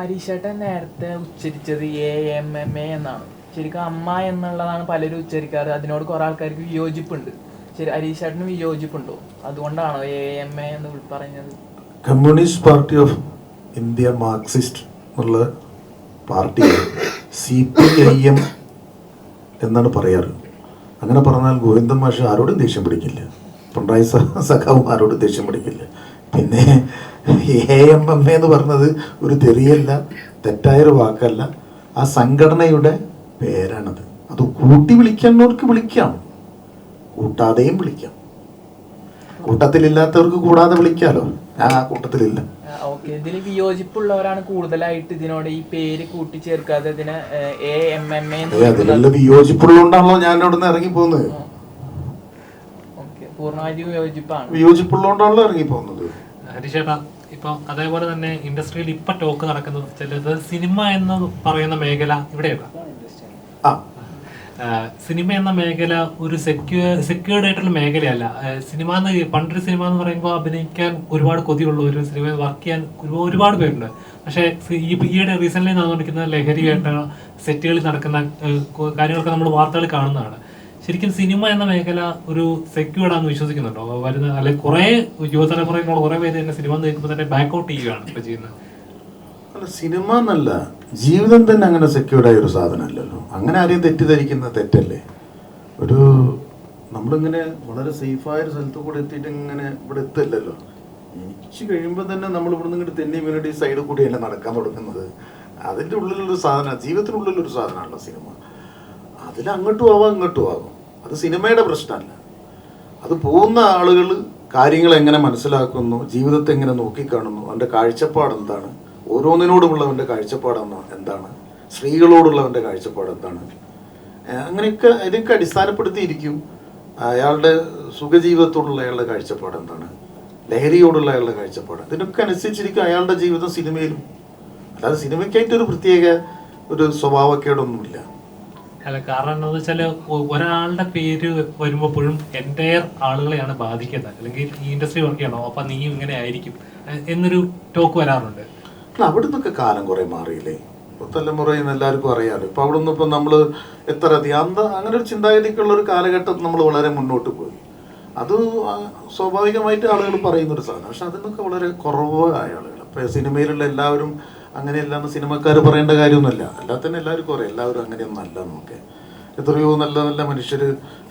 ഹരീഷേട്ടൻ നേരത്തെ ഉച്ചരിച്ചത് A M M A എന്നാണ്. ശരിക്കും അമ്മ എന്നുള്ളതാണ് പലരും ഉച്ചരിക്കാറ്. അതിനോട് കുറെ ആൾക്കാർക്ക് വിയോജിപ്പുണ്ട്. ശരി ഹരീഷേട്ടന് വിയോജിപ്പുണ്ടോ? അതുകൊണ്ടാണോ എ എം എ എന്ന് പറഞ്ഞത്? Communist party of India marxist എന്നുള്ള party C P I M എന്നാണ് പറയാറ്. അങ്ങനെ പറഞ്ഞാൽ ഗോവിന്ദൻ മാഷ് ആരോടും ദേഷ്യം പിടിക്കില്ല. പിണറായി സഖാവും ആരോടും ദേഷ്യം പിടിക്കില്ല. പിന്നെ എ എം എം എ എന്ന് പറഞ്ഞത് ഒരു തെറിയല്ല തെറ്റായൊരു വാക്കല്ല. ആ സംഘടനയുടെ പേരാണത്. അത് കൂട്ടി വിളിക്കുന്നവർക്ക് വിളിക്കാം. കൂട്ടാതെയും വിളിക്കാം. കൂട്ടത്തിലില്ലാത്തവർക്ക് കൂടാതെ വിളിക്കാലോ? ഞാൻ ആ കൂട്ടത്തിലില്ല. ഓക്കെ. ഇതിൽ വിയോജിപ്പുള്ളവരാണ് കൂടുതലായിട്ട് ഇതിനോട് ഈ പേര് കൂട്ടിച്ചേർക്കാതെ ഇതിനെ എ എം എം എ അതിലുള്ള വിയോജിപ്പുള്ളതുകൊണ്ടാണല്ലോ ഞാൻ അവിടെ നിന്ന് ഇറങ്ങി പോകുന്നത് ഓക്കെ. പൂർണമായിട്ട് വിയോജിപ്പാണ്. വിയോജിപ്പുള്ളതുകൊണ്ടാണല്ലോ ഇറങ്ങി പോകുന്നത് ഹരിശേട്ടാ ഇപ്പൊ അതേപോലെ തന്നെ ഇൻഡസ്ട്രിയിൽ ഇപ്പൊ ടോക്ക് നടക്കുന്നത് ചിലത് സിനിമ എന്ന് പറയുന്ന മേഖല ഇവിടെയൊക്കെ. ആ. സിനിമ എന്ന മേഖല ഒരു സെക്യൂർ സെക്യൂർഡ് ആയിട്ടുള്ള മേഖലയല്ല. സിനിമ എന്ന് പണ്ടൊരു സിനിമ എന്ന് പറയുമ്പോൾ അഭിനയിക്കാൻ ഒരുപാട് കൊതിയുള്ള ഒരു സിനിമയിൽ വർക്ക് ചെയ്യാൻ ഒരുപാട് പേരുണ്ട്. പക്ഷേ ഈ ഈയിടെ റീസെന്റ് നടന്നുകൊണ്ടിരിക്കുന്ന ലഹരിയായിട്ട് സെറ്റുകളിൽ നടക്കുന്ന കാര്യങ്ങളൊക്കെ നമ്മൾ വാർത്തകൾ കാണുന്നതാണ്. ശരിക്കും സിനിമ എന്ന മേഖല ഒരു സെക്യൂർഡ് ആണെന്ന് വിശ്വസിക്കുന്നുണ്ടോ? വരുന്ന അല്ലെങ്കിൽ കുറെ യുവതലമുറയിലുള്ള കുറെ പേര് തന്നെ സിനിമ എന്ന് കേൾക്കുമ്പോൾ തന്നെ ബാക്ക് ഔട്ട് ചെയ്യുകയാണ് ഇപ്പൊ ചെയ്യുന്നത്. അല്ല സിനിമ എന്നല്ല ജീവിതം തന്നെ അങ്ങനെ സെക്യൂർഡായ ഒരു സാധനമല്ലല്ലോ. അങ്ങനെ ആരെയും തെറ്റിദ്ധരിക്കുന്ന തെറ്റല്ലേ? ഒരു നമ്മളിങ്ങനെ വളരെ സേഫായ ഒരു സ്ഥലത്ത് കൂടെ എത്തിയിട്ട് ഇങ്ങനെ ഇവിടെ എത്തില്ലല്ലോ. ഇരിച്ചു കഴിയുമ്പോൾ തന്നെ നമ്മൾ ഇവിടെ നിന്ന് ഇങ്ങോട്ട് തെന്നി വീണിട്ട് ഈ സൈഡിൽ കൂടിയല്ല നടക്കാൻ തുടങ്ങുന്നത്? അതിന്റെ ഉള്ളിലൊരു സാധനമാണ് ജീവിതത്തിനുള്ളിലൊരു സാധനമാണല്ലോ സിനിമ. അതിൽ അങ്ങോട്ടും ആവാം ഇങ്ങോട്ടും ആകും. അത് സിനിമയുടെ പ്രശ്നമല്ല. അത് പോകുന്ന ആളുകൾ കാര്യങ്ങൾ എങ്ങനെ മനസ്സിലാക്കുന്നു ജീവിതത്തെ എങ്ങനെ നോക്കിക്കാണുന്നു അവന്റെ കാഴ്ചപ്പാട് എന്താണ് ഓരോന്നിനോടുമുള്ളവന്റെ കാഴ്ചപ്പാട് എന്താണ് സ്ത്രീകളോടുള്ളവന്റെ കാഴ്ചപ്പാട് എന്താണ്. അങ്ങനെയൊക്കെ ഇതൊക്കെ അടിസ്ഥാനപ്പെടുത്തിയിരിക്കും അയാളുടെ സുഖജീവിതത്തോടുള്ള അയാളുടെ കാഴ്ചപ്പാട് എന്താണ് ലഹരിയോടുള്ള അയാളുടെ കാഴ്ചപ്പാട്. ഇതിനൊക്കെ അനുസരിച്ചിരിക്കും അയാളുടെ ജീവിതം സിനിമയിലും. അല്ലാതെ സിനിമയ്ക്കായിട്ടൊരു പ്രത്യേക ഒരു സ്വഭാവക്കേടൊന്നുമില്ല. അല്ല കാരണം എന്താണെന്ന് വെച്ചാൽ ഒരാളുടെ പേര് വരുമ്പോഴും എന്റയർ ആളുകളെയാണ് ബാധിക്കുന്നത്. അല്ലെങ്കിൽ ഈ ഇൻഡസ്ട്രി വർക്ക് ചെയ്യണോ? അപ്പൊ നീ ഇങ്ങനെ ആയിരിക്കും. എന്നൊരു ടോക്ക് വരാറുണ്ട്. അവിടെ നിന്നൊക്കെ കാലം കുറെ മാറിയില്ലേ? തലമുറയിൽ എല്ലാവർക്കും അറിയാമല്ലോ ഇപ്പൊ അവിടെ നിന്ന് ഇപ്പൊ നമ്മൾ എത്ര അധികം അങ്ങനെ ഒരു ചിന്താഗതിക്കുള്ള ഒരു കാലഘട്ടം നമ്മൾ വളരെ മുന്നോട്ട് പോയി. അത് സ്വാഭാവികമായിട്ട് ആളുകൾ പറയുന്ന ഒരു സാധനം. പക്ഷെ അതിനൊക്കെ വളരെ കുറവായ ആളുകൾ ഇപ്പൊ സിനിമയിലുള്ള എല്ലാവരും അങ്ങനെയല്ലാന്ന് സിനിമക്കാർ പറയേണ്ട കാര്യമൊന്നുമില്ല. അല്ലാതെ തന്നെ എല്ലാവർക്കും അറിയാം. എല്ലാവരും അങ്ങനെയൊന്നും അല്ല നമുക്ക് എത്രയോ നല്ല നല്ല മനുഷ്യർ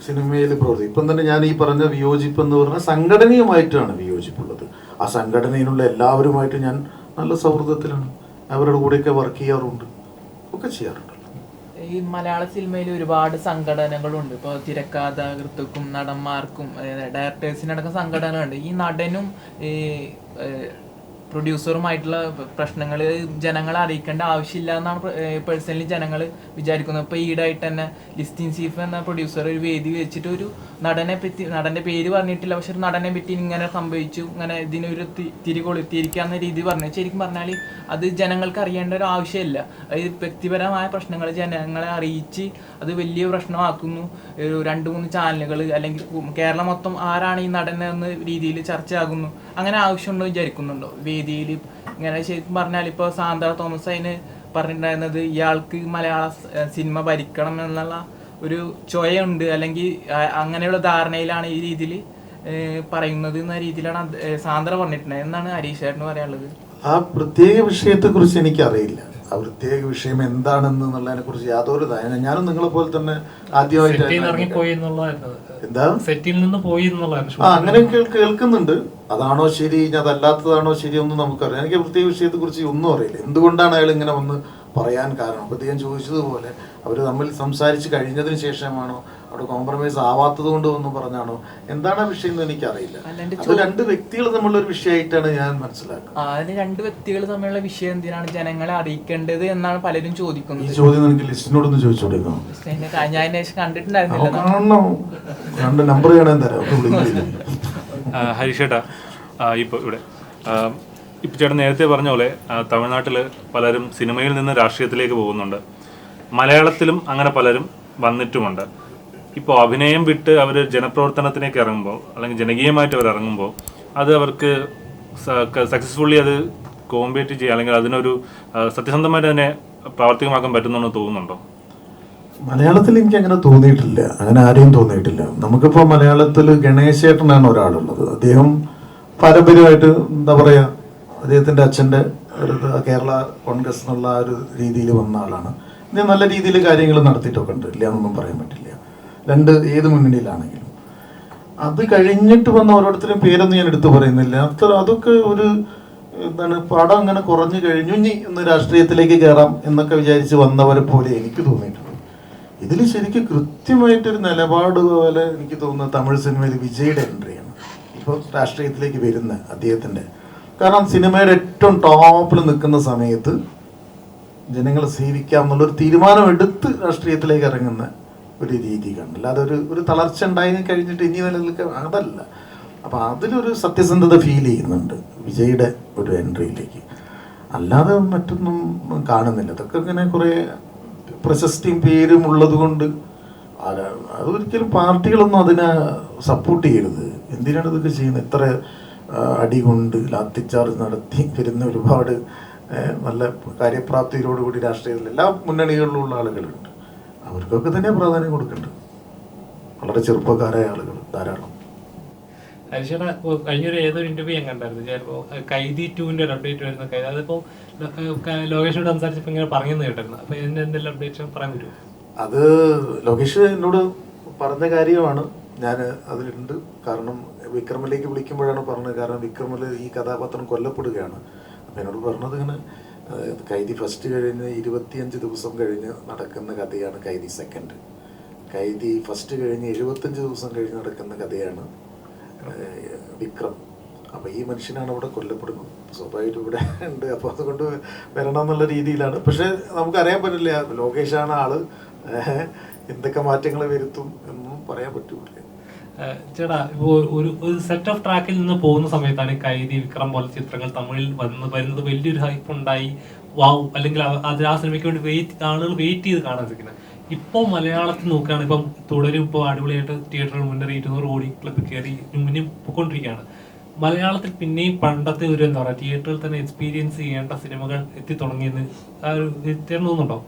സിനിമയിൽ പ്രവർത്തിക്കും ഇപ്പം തന്നെ ഞാൻ ഈ പറഞ്ഞ വിയോജിപ്പ് എന്ന് പറഞ്ഞാൽ സംഘടനയുമായിട്ടാണ് വിയോജിപ്പുള്ളത്. ആ സംഘടനയിലുള്ള എല്ലാവരുമായിട്ട് ഞാൻ നല്ല സൗഹൃദത്തിലാണ്. അവരുടെ കൂടെയൊക്കെ വർക്ക് ചെയ്യാറുണ്ട്. ഒക്കെ ചെയ്യാറുണ്ട്. ഈ മലയാള സിനിമയിൽ ഒരുപാട് സംഘടനകളുണ്ട്. ഇപ്പോൾ തിരക്കഥാകൃത്തുക്കും നടന്മാർക്കും ഡയറക്ടേഴ്സിനടക്കം സംഘടനകളുണ്ട്. ഈ നടനും ഈ പ്രൊഡ്യൂസറുമായിട്ടുള്ള പ്രശ്നങ്ങൾ ജനങ്ങളെ അറിയിക്കേണ്ട ആവശ്യമില്ല എന്നാണ് പേഴ്സണലി ജനങ്ങൾ വിചാരിക്കുന്നത്. ഇപ്പോൾ ഈടായിട്ട് തന്നെ ലിസ്റ്റിൻ സീഫ് എന്ന പ്രൊഡ്യൂസർ ഒരു വേദി വെച്ചിട്ട് ഒരു നടനെ പറ്റി നടന്റെ പേര് പറഞ്ഞിട്ടില്ല പക്ഷെ ഒരു നടനെ പറ്റി ഇങ്ങനെ സംഭവിച്ചു ഇങ്ങനെ ഇതിനൊരു തി- തിരി കൊളുത്തിയിരിക്കാന്ന രീതി പറഞ്ഞു. ശരിക്കും പറഞ്ഞാൽ അത് ജനങ്ങൾക്ക് അറിയേണ്ട ഒരു ആവശ്യമില്ല. അത് വ്യക്തിപരമായ പ്രശ്നങ്ങൾ ജനങ്ങളെ അറിയിച്ച് അത് വലിയ പ്രശ്നമാക്കുന്നു. രണ്ട് മൂന്ന് ചാനലുകൾ അല്ലെങ്കിൽ കേരളം മൊത്തം ആരാണ് ഈ നടൻ എന്ന രീതിയിൽ ചർച്ചയാകുന്നു. അങ്ങനെ ആവശ്യമുണ്ടോ വിചാരിക്കുന്നുണ്ടോ? വേദിയിൽ ഇങ്ങനെ ശരിക്കും പറഞ്ഞാൽ ഇപ്പോൾ സാന്ദ്ര തോമസ് അതിന് പറഞ്ഞിട്ടുണ്ടായിരുന്നത് ഇയാൾക്ക് മലയാള സിനിമ ഭരിക്കണം എന്നുള്ള ഒരു ചോയുണ്ട് അല്ലെങ്കിൽ അങ്ങനെയുള്ള ധാരണയിലാണ് ഈ രീതിയിൽ പറയുന്നത് എന്ന രീതിയിലാണ് സാന്ദ്ര പറഞ്ഞിട്ടുണ്ടായത് എന്നാണ് ഹരീഷ് ചേട്ടന് പറയാനുള്ളത്? ആ പ്രത്യേക വിഷയത്തെക്കുറിച്ച് എനിക്കറിയില്ല. ആ പ്രത്യേക വിഷയം എന്താണെന്നുള്ളതിനെ കുറിച്ച് യാതൊരു ധാരണ ഞാനും നിങ്ങളെ പോലെ തന്നെ ആദ്യമായിട്ട് ആ അങ്ങനെ കേൾക്കുന്നുണ്ട്. അതാണോ ശരി? അതല്ലാത്തതാണോ ശരി? ഒന്നും നമുക്കറിയാം എനിക്ക് പ്രത്യേക വിഷയത്തെ കുറിച്ച് ഒന്നും അറിയില്ല. എന്തുകൊണ്ടാണ് അയാൾ ഇങ്ങനെ വന്ന് പറയാൻ കാരണം? അദ്ദേഹം ചോദിച്ചതുപോലെ അവർ തമ്മിൽ സംസാരിച്ച് കഴിഞ്ഞതിന് ശേഷമാണോ അവിടെ കോംപ്രമൈസ് ആവാത്തത് കൊണ്ട് ഒന്നും പറഞ്ഞാണോ? എന്താണ് ആ വിഷയം എന്ന് എനിക്കറിയില്ല അറിയില്ല അത് രണ്ട് വ്യക്തികൾ തമ്മിലുള്ള ഒരു വിഷയമായിട്ടാണ് ഞാൻ മനസ്സിലാക്കുന്നത്. ആ, അതിന് രണ്ട് വ്യക്തികൾ തമ്മിലുള്ള വിഷയം എന്തിനാണ് ജനങ്ങളെ അറിയിക്കേണ്ടത് എന്നാണ് പലരും ചോദിക്കുന്നത്. ഈ ചോദ്യം എനിക്ക് ലിസ്റ്റിനോടൊന്ന് ചോദിച്ചു കൊടുക്കണം ഇതിന്റെ കാ- ഞാൻ അതിന് ശേഷം കണ്ടിട്ടുണ്ടായിരുന്നില്ല രണ്ട് നമ്പർ തരാം. ഹരിഷേട്ടാ ഇപ്പോൾ ഇവിടെ. ഇപ്പോൾ ചേട്ടൻ നേരത്തെ പറഞ്ഞ പോലെ തമിഴ്നാട്ടിൽ പലരും സിനിമയിൽ നിന്ന് രാഷ്ട്രീയത്തിലേക്ക് പോകുന്നുണ്ട്. മലയാളത്തിലും അങ്ങനെ പലരും വന്നിട്ടുമുണ്ട്. ഇപ്പോൾ അഭിനയം വിട്ട് അവർ ജനപ്രവർത്തനത്തിലേക്ക് ഇറങ്ങുമ്പോൾ അല്ലെങ്കിൽ ജനകീയമായിട്ട് അവർ ഇറങ്ങുമ്പോൾ അത് അവർക്ക് സക്സസ്ഫുള്ളി അത് കോമ്പേറ്റ് ചെയ്യുക അല്ലെങ്കിൽ അതിനൊരു സത്യസന്ധമായിട്ട് തന്നെ പ്രാവർത്തികമാക്കാൻ പറ്റുന്നുണ്ടെന്ന് തോന്നുന്നുണ്ടോ? മലയാളത്തിൽ എനിക്ക് അങ്ങനെ തോന്നിയിട്ടില്ല. അങ്ങനെ ആരെയും തോന്നിയിട്ടില്ല. നമുക്കിപ്പോൾ മലയാളത്തിൽ ഗണേശേട്ടനാണ് ഒരാളുള്ളത്. അദ്ദേഹം പാരമ്പര്യമായിട്ട് എന്താ പറയുക അദ്ദേഹത്തിന്റെ അച്ഛന്റെ കേരള കോൺഗ്രസ് എന്നുള്ള ആ ഒരു രീതിയിൽ വന്ന ആളാണ്. അദ്ദേഹം നല്ല രീതിയിൽ കാര്യങ്ങൾ നടത്തിയിട്ടൊക്കെ ഉണ്ട്. ഇല്ല എന്നൊന്നും പറയാൻ പറ്റില്ല. രണ്ട് ഏത് മുന്നണിയിലാണെങ്കിലും. അത് കഴിഞ്ഞിട്ട് വന്ന ഓരോരുത്തരും പേരൊന്നും ഞാൻ എടുത്തു പറയുന്നില്ല. അത്ര അതൊക്കെ ഒരു എന്താണ് പടം അങ്ങനെ കുറഞ്ഞു കഴിഞ്ഞു. ഇനി ഇന്ന് രാഷ്ട്രീയത്തിലേക്ക് കയറാം എന്നൊക്കെ വിചാരിച്ച് വന്നവരെ പോലെ എനിക്ക് തോന്നിയിട്ടുണ്ട്. ഇതിൽ ശരിക്കും കൃത്യമായിട്ടൊരു നിലപാട് പോലെ എനിക്ക് തോന്നുന്ന തമിഴ് സിനിമയിൽ വിജയുടെ എൻട്രിയാണ്. ഇപ്പോൾ രാഷ്ട്രീയത്തിലേക്ക് വരുന്ന അദ്ദേഹത്തിന്റെ കാരണം സിനിമയുടെ ഏറ്റവും ടോപ്പിൽ നിൽക്കുന്ന സമയത്ത് ജനങ്ങളെ സേവിക്കാം എന്നുള്ളൊരു തീരുമാനമെടുത്ത് രാഷ്ട്രീയത്തിലേക്ക് ഇറങ്ങുന്ന ഒരു രീതി കണ്ടു അല്ലാതെ ഒരു ഒരു തളർച്ച ഉണ്ടായി കഴിഞ്ഞിട്ട് ഇനി നിലനിൽക്കുക അതല്ല. അപ്പം അതിലൊരു സത്യസന്ധത ഫീൽ ചെയ്യുന്നുണ്ട് വിജയുടെ ഒരു എൻട്രിയിലേക്ക് അല്ലാതെ മറ്റൊന്നും കാണുന്നില്ല. അതൊക്കെ ഇങ്ങനെ കുറേ പ്രശസ്തിയും പേരും ഉള്ളത് കൊണ്ട് അത് അതൊരിക്കലും പാർട്ടികളൊന്നും അതിനെ സപ്പോർട്ട് ചെയ്യരുത്. എന്തിനാണ് ഇതൊക്കെ ചെയ്യുന്നത്? ഇത്ര അടി കൊണ്ട് ലാത്തിച്ചാർജ് നടത്തി വരുന്ന ഒരുപാട് നല്ല കാര്യപ്രാപ്തിയോടുകൂടി രാഷ്ട്രീയത്തിൽ എല്ലാ മുന്നണികളിലുള്ള ആളുകളുണ്ട്. അവർക്കൊക്കെ തന്നെ പ്രാധാന്യം കൊടുക്കേണ്ടത് വളരെ ചെറുപ്പക്കാരായ ആളുകൾ ധാരാളം. ഇപ്പൊ കഴിഞ്ഞൊരു ഏതൊരു ഇന്റർവ്യൂ ഞാൻ കണ്ടായിരുന്നു. ചിലപ്പോ കൈതി ടൂവിന്റെ ഒരു അപ്ഡേറ്റ് വരുന്ന കൈ അതിപ്പോ ലോകേഷിനോട് സംസാരിച്ചപ്പോ ഇങ്ങനെ പറഞ്ഞെന്ന് കേട്ടായിരുന്നു അപ്പൊ ഇതിന്റെ എന്തെല്ലാം അപ്ഡേറ്റ് പറയാൻ പറ്റുമോ അത് ലോകേഷ് എന്നോട് പറഞ്ഞ കാര്യമാണ്. ഞാൻ അതിലുണ്ട്. കാരണം വിക്രമിലേക്ക് വിളിക്കുമ്പോഴാണ് പറഞ്ഞത്. കാരണം വിക്രമിൽ ഈ കഥാപാത്രം കൊല്ലപ്പെടുകയാണ്. അപ്പം എന്നോട് പറഞ്ഞത് ഇങ്ങനെ കൈദി ഫസ്റ്റ് കഴിഞ്ഞ് ഇരുപത്തിയഞ്ച് ദിവസം കഴിഞ്ഞ് നടക്കുന്ന കഥയാണ് കൈദി സെക്കൻഡ് കൈദി ഫസ്റ്റ് കഴിഞ്ഞ് എഴുപത്തഞ്ച് ദിവസം കഴിഞ്ഞ് നടക്കുന്ന കഥയാണ് വിക്രം. അപ്പോൾ ഈ മനുഷ്യനാണ് ഇവിടെ കൊല്ലപ്പെടുന്നത്. സ്വാഭാവികമായിട്ടും ഇവിടെ ഉണ്ട്. അപ്പോൾ അതുകൊണ്ട് വരണം എന്നുള്ള രീതിയിലാണ്. പക്ഷേ നമുക്കറിയാൻ പറ്റില്ല ലോകേഷാണ് ആൾ. എന്തൊക്കെ മാറ്റങ്ങൾ വരുത്തും എന്നും പറയാൻ പറ്റൂല. ചേട്ടാ ഒരു ഒരു സെറ്റ് ഓഫ് ട്രാക്കിൽ നിന്ന് പോകുന്ന സമയത്താണ് കൈദി വിക്രം പോലെ ചിത്രങ്ങൾ തമിഴിൽ വന്ന് വരുന്നത് വലിയൊരു ഹൈപ്പ് ഉണ്ടായി. വാവ് അല്ലെങ്കിൽ അത് ആ സിനിമയ്ക്ക് വേണ്ടി വെയിറ്റ് ആളുകൾ വെയിറ്റ് ചെയ്ത് കാണാൻ സാധിക്കുന്നത് ഇപ്പോൾ മലയാളത്തിൽ നോക്കുകയാണ് ഇപ്പം തുടരും ഇപ്പോൾ അടിപൊളിയായിട്ട് തിയേറ്ററിൽ മുന്നേ ഇരുന്നൂറ് കോടി ക്ലബ് കയറി മുന്നിൽ പോയിക്കൊണ്ടിരിക്കുകയാണ് മലയാളത്തിൽ പിന്നെയും പണ്ടത്തെ ഒരു എന്താ പറയുക തിയേറ്ററിൽ തന്നെ എക്സ്പീരിയൻസ് ചെയ്യേണ്ട സിനിമകൾ എത്തി തുടങ്ങിയെന്ന് ആ ഒരു തോന്നുന്നുണ്ടോ?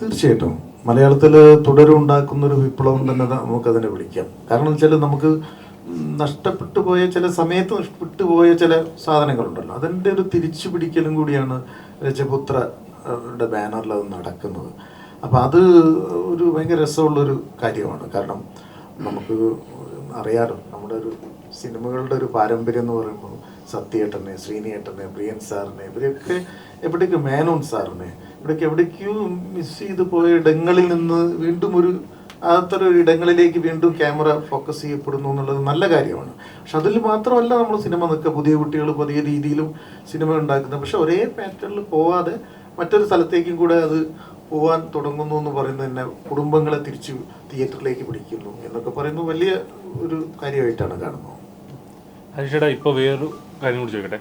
തീർച്ചയായിട്ടും. മലയാളത്തിൽ തുടരുണ്ടാക്കുന്ന ഒരു വിപ്ലവം തന്നെ നമുക്കതിനെ വിളിക്കാം. കാരണം വെച്ചാൽ നമുക്ക് നഷ്ടപ്പെട്ടു പോയ ചില സമയത്ത് നഷ്ടപ്പെട്ടു പോയ ചില സാധനങ്ങളുണ്ടല്ലോ. അതിന്റെ ഒരു തിരിച്ചു പിടിക്കലും കൂടിയാണ് രജപുത്രയുടെ ബാനറിൽ അത് നടക്കുന്നത്. അപ്പം അത് ഒരു ഭയങ്കര രസമുള്ളൊരു കാര്യമാണ്. കാരണം നമുക്ക് അറിയാലോ നമ്മുടെ ഒരു സിനിമകളുടെ ഒരു പാരമ്പര്യം എന്ന് പറയുമ്പോൾ സത്യേട്ടനെ ശ്രീനിയേട്ടനെ പ്രിയൻ സാറിനെ ഇവരെയൊക്കെ എവിടേക്ക് മേനോൻ സാറിനെ ഇവിടേക്ക് എവിടേക്കോ മിസ് ചെയ്ത് പോയ ഇടങ്ങളിൽ നിന്ന് വീണ്ടും ഒരു അത്തരം ഇടങ്ങളിലേക്ക് വീണ്ടും ക്യാമറ ഫോക്കസ് ചെയ്യപ്പെടുന്നു എന്നുള്ളത് നല്ല കാര്യമാണ്. പക്ഷെ അതിൽ മാത്രമല്ല നമ്മൾ സിനിമ നിൽക്കുക പുതിയ കുട്ടികൾ പുതിയ രീതിയിലും സിനിമ ഉണ്ടാക്കുന്നത്. പക്ഷെ ഒരേ പാറ്റേണിൽ പോവാതെ മറ്റൊരു സ്ഥലത്തേക്കും കൂടെ അത് പോവാൻ തുടങ്ങുന്നു എന്ന് പറയുന്നത് തന്നെ കുടുംബങ്ങളെ തിരിച്ച് തിയേറ്ററിലേക്ക് പിടിക്കുന്നു എന്നൊക്കെ പറയുന്നത് വലിയ ഒരു കാര്യമായിട്ടാണ് കാണുന്നത്. ഹരിഷേട്ടാ ഇപ്പോൾ വേറൊരു കാര്യം കൂടി ചോദിക്കട്ടെ?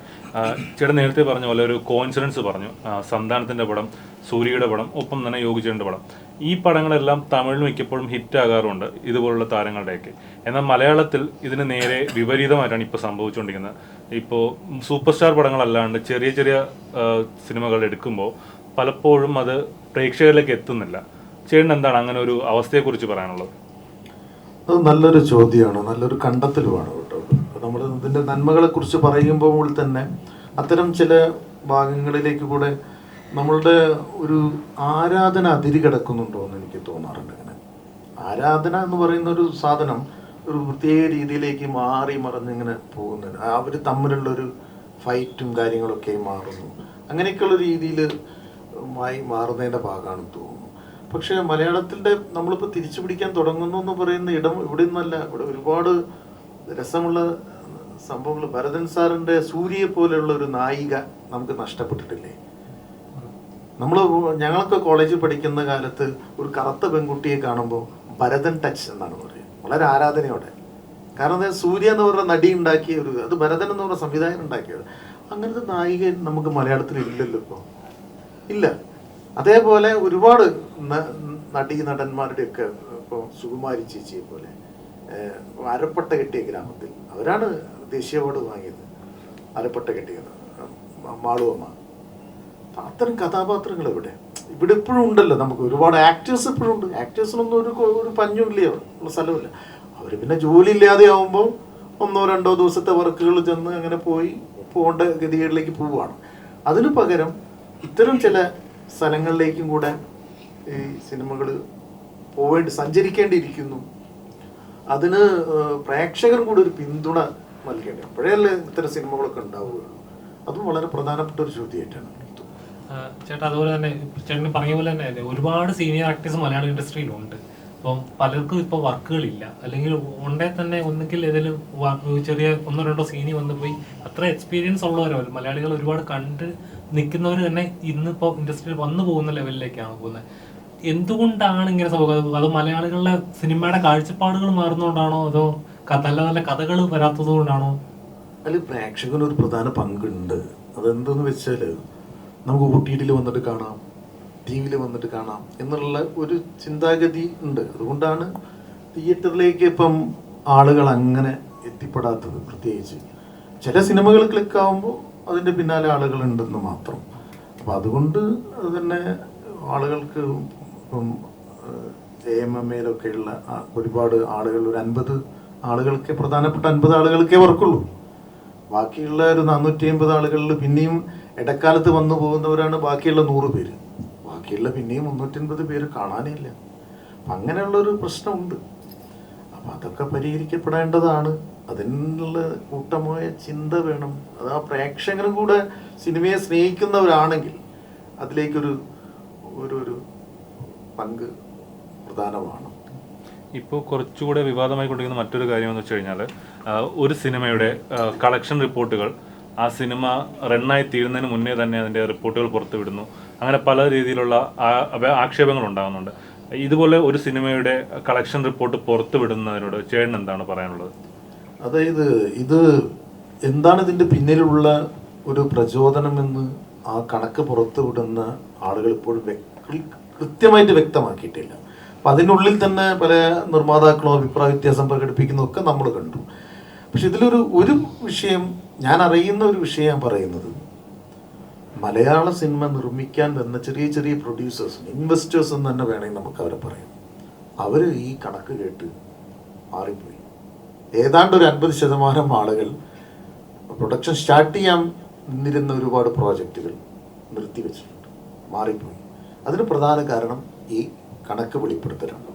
ചേട്ടൻ നേരത്തെ പറഞ്ഞ പോലെ ഒരു കോൺഫിഡൻസ് പറഞ്ഞു. സന്താനത്തിന്റെ പടം സൂര്യയുടെ പടം ഒപ്പം തന്നെ യോഗിച്ചേന്റെ പടം. ഈ പടങ്ങളെല്ലാം തമിഴിൽ മിക്കപ്പോഴും ഹിറ്റ് ആകാറുണ്ട് ഇതുപോലുള്ള താരങ്ങളുടെയൊക്കെ. എന്നാൽ മലയാളത്തിൽ ഇതിന് നേരെ വിപരീതമായിട്ടാണ് ഇപ്പോൾ സംഭവിച്ചുകൊണ്ടിരിക്കുന്നത്. ഇപ്പോൾ സൂപ്പർ സ്റ്റാർ പടങ്ങളല്ലാണ്ട് ചെറിയ ചെറിയ സിനിമകൾ എടുക്കുമ്പോൾ പലപ്പോഴും അത് പ്രേക്ഷകരിലേക്ക് എത്തുന്നില്ല. ചേട്ടൻ എന്താണ് അങ്ങനെ ഒരു അവസ്ഥയെക്കുറിച്ച് പറയാനുള്ളത്? അത് നല്ലൊരു ചോദ്യമാണ് നല്ലൊരു കണ്ടെത്തലുമാണ്. കേട്ടോ നമ്മൾ ഇതിന്റെ നന്മകളെക്കുറിച്ച് പറയുമ്പോൾ തന്നെ അത്തരം ചില ഭാഗങ്ങളിലേക്ക് കൂടെ നമ്മളുടെ ഒരു ആരാധന അതിരി കിടക്കുന്നുണ്ടോ എന്ന് എനിക്ക് തോന്നാറുണ്ട് ഇങ്ങനെ ആരാധന എന്ന് പറയുന്ന ഒരു സാധനം ഒരു പ്രത്യേക രീതിയിലേക്ക് മാറി മറിഞ്ഞിങ്ങനെ പോകുന്നുണ്ട് അവർ തമ്മിലുള്ളൊരു ഫൈറ്റും കാര്യങ്ങളൊക്കെ മാറുന്നു. അങ്ങനെയൊക്കെയുള്ള രീതിയിൽ മായി മാറുന്നതിന്റെ ഭാഗമാണെന്ന് തോന്നുന്നു. പക്ഷേ മലയാളത്തിന്റെ നമ്മളിപ്പോൾ തിരിച്ചു പിടിക്കാൻ തുടങ്ങുന്നു എന്ന് പറയുന്ന ഇടം ഇവിടെ നിന്നല്ല ഇവിടെ ഒരുപാട് രസമുള്ള സംഭവങ്ങൾ ഭരതൻ സാറിന്റെ സൂര്യയെ പോലെയുള്ള ഒരു നായിക നമുക്ക് നഷ്ടപ്പെട്ടിട്ടില്ലേ? നമ്മൾ ഞങ്ങളൊക്കെ കോളേജിൽ പഠിക്കുന്ന കാലത്ത് ഒരു കറുത്ത പെൺകുട്ടിയെ കാണുമ്പോൾ ഭരതൻ ടച്ച് എന്നാണ് പറയുക. വളരെ ആരാധനയോടെ. കാരണം സൂര്യ എന്ന് പറഞ്ഞ നടി ഉണ്ടാക്കിയ ഒരു അത് ഭരതൻ എന്ന് പറഞ്ഞ സംവിധായകൻ ഉണ്ടാക്കിയത് അങ്ങനത്തെ നായിക നമുക്ക് മലയാളത്തിൽ ഇല്ലല്ലോ ഇപ്പോൾ ഇല്ല. അതേപോലെ ഒരുപാട് നടി നടന്മാരുടെയൊക്കെ ഇപ്പോൾ സുകുമാരി ചേച്ചിയെ പോലെ അരപ്പട്ട കെട്ടിയ ഗ്രാമത്തിൽ അവരാണ് ദേശീയ അവാർഡ് വാങ്ങിയത്. അരപ്പട്ട കെട്ടിയത് മാളുവമ്മ. അത്തരം കഥാപാത്രങ്ങൾ ഇവിടെ ഇവിടെ ഇപ്പോഴും ഉണ്ടല്ലോ നമുക്ക്. ഒരുപാട് ആക്ടേഴ്സ് ഇപ്പോഴും ഉണ്ട്. ആക്ടേഴ്സിനൊന്നും ഒരു ഒരു പഞ്ഞുമില്ല ഉള്ള സ്ഥലമില്ല. അവർ പിന്നെ ജോലി ഇല്ലാതെ ആവുമ്പോൾ ഒന്നോ രണ്ടോ ദിവസത്തെ വർക്കുകൾ ചെന്ന് അങ്ങനെ പോയി പോകേണ്ട ഗതികളിലേക്ക് പോവുകയാണ്. അതിന് പകരം ഇത്തരം ചില സ്ഥലങ്ങളിലേക്കും കൂടെ ഈ സിനിമകൾ പോവേണ്ടി സഞ്ചരിക്കേണ്ടിയിരിക്കുന്നു. അതിന് പ്രേക്ഷകർ കൂടി ഒരു പിന്തുണ നൽകേണ്ടത്. അപ്പോഴല്ലേ ഇത്തരം സിനിമകളൊക്കെ ഉണ്ടാവുകയുള്ളൂ അതും വളരെ പ്രധാനപ്പെട്ട ഒരു ചോദ്യമായിട്ടാണ് ചേട്ടാ അതുപോലെ തന്നെ ചേട്ടൻ പറഞ്ഞ പോലെ തന്നെ ഒരുപാട് സീനിയർ ആക്ടേഴ്സ് മലയാള ഇൻഡസ്ട്രിയിലുണ്ട്. അപ്പം പലർക്കും ഇപ്പോൾ വർക്കുകളില്ല. അല്ലെങ്കിൽ ഉണ്ടേ തന്നെ ഒന്നുകിൽ ഏതെങ്കിലും ചെറിയ ഒന്നോ രണ്ടോ സീനി വന്നു പോയി അത്ര എക്സ്പീരിയൻസ് ഉള്ളവരോ മലയാളികൾ ഒരുപാട് കണ്ട് നിൽക്കുന്നവർ തന്നെ ഇന്നിപ്പോൾ ഇൻഡസ്ട്രിയിൽ വന്നു പോകുന്ന ലെവലിലേക്കാണ് പോകുന്നത്. എന്തുകൊണ്ടാണ് ഇങ്ങനെ സംഭവം അത് മലയാളികളുടെ സിനിമയുടെ കാഴ്ചപ്പാടുകൾ മാറുന്നതുകൊണ്ടാണോ? അതോ നല്ല നല്ല കഥകൾ വരാത്തത് കൊണ്ടാണോ? അതിൽ പ്രേക്ഷകന് ഒരു പ്രധാന പങ്കുണ്ട്. അതെന്തെന്ന് വെച്ചാൽ നമുക്ക് ഒ ടി ടിയിൽ വന്നിട്ട് കാണാം ടി വിയിൽ വന്നിട്ട് കാണാം എന്നുള്ള ഒരു ചിന്താഗതി ഉണ്ട്. അതുകൊണ്ടാണ് തിയേറ്ററിലേക്ക് ഇപ്പം ആളുകൾ അങ്ങനെ എത്തിപ്പെടാത്തത് പ്രത്യേകിച്ച്. ചില സിനിമകൾ ക്ലിക്കാവുമ്പോൾ അതിന്റെ പിന്നാലെ ആളുകൾ ആളുകളുണ്ടെന്ന് മാത്രം. അപ്പം അതുകൊണ്ട് തന്നെ ആളുകൾക്ക് ഇപ്പം എ എം എം എയിലൊക്കെയുള്ള ഒരുപാട് ആളുകൾ ഒരു അൻപത് ആളുകൾക്ക് പ്രധാനപ്പെട്ട അൻപത് ആളുകൾക്കേ വർക്കുള്ളൂ. ബാക്കിയുള്ള ഒരു നാനൂറ്റി അമ്പത് ആളുകളിൽ പിന്നെയും ഇടക്കാലത്ത് വന്നു പോകുന്നവരാണ് ബാക്കിയുള്ള നൂറ് പേര്. ബാക്കിയുള്ള പിന്നെയും മുന്നൂറ്റൻപത് പേര് കാണാനേ ഇല്ല. അപ്പം അങ്ങനെയുള്ളൊരു പ്രശ്നമുണ്ട്. അപ്പം അതൊക്കെ പരിഹരിക്കപ്പെടേണ്ടതാണ്. അതിനുള്ള കൂട്ടമായ ചിന്ത വേണം. അത് ആ പ്രേക്ഷകരും കൂടെ സിനിമയെ സ്നേഹിക്കുന്നവരാണെങ്കിൽ അതിലേക്കൊരു ഒരു ഒരു പങ്ക് പ്രധാനമാണ്. ഇപ്പോൾ കുറച്ചുകൂടെ വിവാദമായി കൊണ്ടിരിക്കുന്ന മറ്റൊരു കാര്യം എന്ന് വെച്ച് കഴിഞ്ഞാൽ ഒരു സിനിമയുടെ കളക്ഷൻ റിപ്പോർട്ടുകൾ ആ സിനിമ റണ്ണായി തീരുന്നതിന് മുന്നേ തന്നെ അതിന്റെ റിപ്പോർട്ടുകൾ പുറത്തുവിടുന്നു. അങ്ങനെ പല രീതിയിലുള്ള ആക്ഷേപങ്ങൾ ഉണ്ടാകുന്നുണ്ട്. ഇതുപോലെ ഒരു സിനിമയുടെ കളക്ഷൻ റിപ്പോർട്ട് പുറത്തുവിടുന്നതിനോട് ചേട്ടൻ എന്താണ് പറയാനുള്ളത്? അതായത് ഇത് എന്താണ് ഇതിന്റെ പിന്നിലുള്ള ഒരു പ്രചോദനമെന്ന് ആ കണക്ക് പുറത്തുവിടുന്ന ആളുകൾ ഇപ്പോഴും കൃത്യമായിട്ട് വ്യക്തമാക്കിയിട്ടില്ല. അപ്പൊ അതിനുള്ളിൽ തന്നെ പല നിർമ്മാതാക്കളും അഭിപ്രായ വ്യത്യാസം പ്രകടിപ്പിക്കുന്നതൊക്കെ നമ്മൾ കണ്ടു. പക്ഷെ ഇതിലൊരു ഒരു വിഷയം ഞാൻ അറിയുന്ന ഒരു വിഷയം ഞാൻ പറയുന്നത് മലയാള സിനിമ നിർമ്മിക്കാൻ വന്ന ചെറിയ ചെറിയ പ്രൊഡ്യൂസേഴ്സ് ഇൻവെസ്റ്റേഴ്സ് എന്ന് തന്നെ വേണമെങ്കിൽ നമുക്ക് അവരെ പറയാം. അവർ ഈ കണക്ക് കേട്ട് മാറിപ്പോയി. ഏതാണ്ട് ഒരു അൻപത് ശതമാനം ആളുകൾ പ്രൊഡക്ഷൻ സ്റ്റാർട്ട് ചെയ്യാൻ നിന്നിരുന്ന ഒരുപാട് പ്രോജക്റ്റുകൾ നിർത്തിവെച്ചിട്ടുണ്ട്. മാറിപ്പോയി. അതിന് പ്രധാന കാരണം ഈ കണക്ക് വെളിപ്പെടുത്തലാണ്.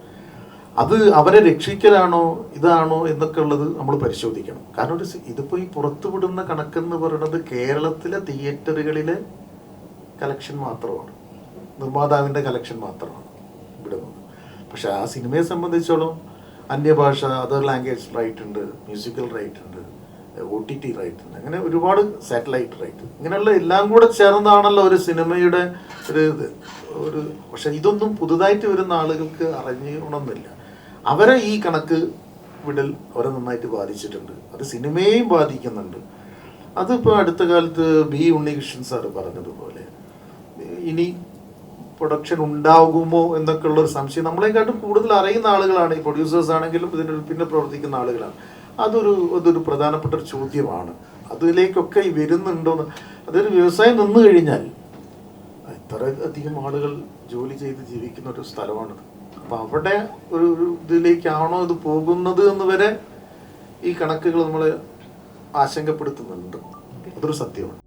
അത് അവരെ രക്ഷിക്കലാണോ ഇതാണോ എന്നൊക്കെ ഉള്ളത് നമ്മൾ പരിശോധിക്കണം. കാരണം ഒരു ഇതിപ്പോൾ ഇതിപ്പോ ഈ പുറത്തുവിടുന്ന കണക്കെന്ന് പറയുന്നത് കേരളത്തിലെ തിയേറ്ററുകളിലെ കലക്ഷൻ മാത്രമാണ്. നിർമ്മാതാവിന്റെ കലക്ഷൻ മാത്രമാണ് വിടുന്നത് പക്ഷേ ആ സിനിമയെ സംബന്ധിച്ചോളം അന്യഭാഷ അതർ ലാംഗ്വേജ് റൈറ്റ് ഉണ്ട് മ്യൂസിക്കൽ റൈറ്റ് ഉണ്ട് ഒ ടി ടി റൈറ്റ് അങ്ങനെ ഒരുപാട് സാറ്റലൈറ്റ് റൈറ്റ് ഇങ്ങനെയുള്ള എല്ലാം കൂടെ ചേർന്നാണല്ലോ ഒരു സിനിമയുടെ ഒരു ഇത്. ഒരു പക്ഷെ ഇതൊന്നും പുതുതായിട്ട് വരുന്ന ആളുകൾക്ക് അറിഞ്ഞണമെന്നില്ല അവരെ ഈ കണക്ക് വിടൽ അവരെ നന്നായിട്ട് ബാധിച്ചിട്ടുണ്ട്. അത് സിനിമയെയും ബാധിക്കുന്നുണ്ട്. അതിപ്പോൾ അടുത്ത കാലത്ത് ബി ഉണ്ണികൃഷ്ണൻ സാറ് പറഞ്ഞതുപോലെ ഇനി പ്രൊഡക്ഷൻ ഉണ്ടാകുമോ എന്നൊക്കെ ഉള്ള ഒരു സംശയം നമ്മളെക്കാട്ടും കൂടുതൽ അറിയുന്ന ആളുകളാണ്. ഈ പ്രൊഡ്യൂസേഴ്സ് ആണെങ്കിലും ഇതിന് പിന്നെ പ്രവർത്തിക്കുന്ന ആളുകളാണ്. അതൊരു അതൊരു പ്രധാനപ്പെട്ട ഒരു ചോദ്യമാണ്. അതിലേക്കൊക്കെ വരുന്നുണ്ടോന്ന്. അതൊരു വ്യവസായം നിന്നു കഴിഞ്ഞാൽ ഇത്ര അധികം ആളുകൾ ജോലി ചെയ്ത് ജീവിക്കുന്ന ഒരു സ്ഥലമാണിത്. അപ്പം അവിടെ ഒരു ഇതിലേക്കാണോ ഇത് പോകുന്നത് എന്ന് വരെ ഈ കണക്കുകൾ നമ്മൾ ആശങ്കപ്പെടുത്തുന്നുണ്ട്. അതൊരു സത്യമാണ്.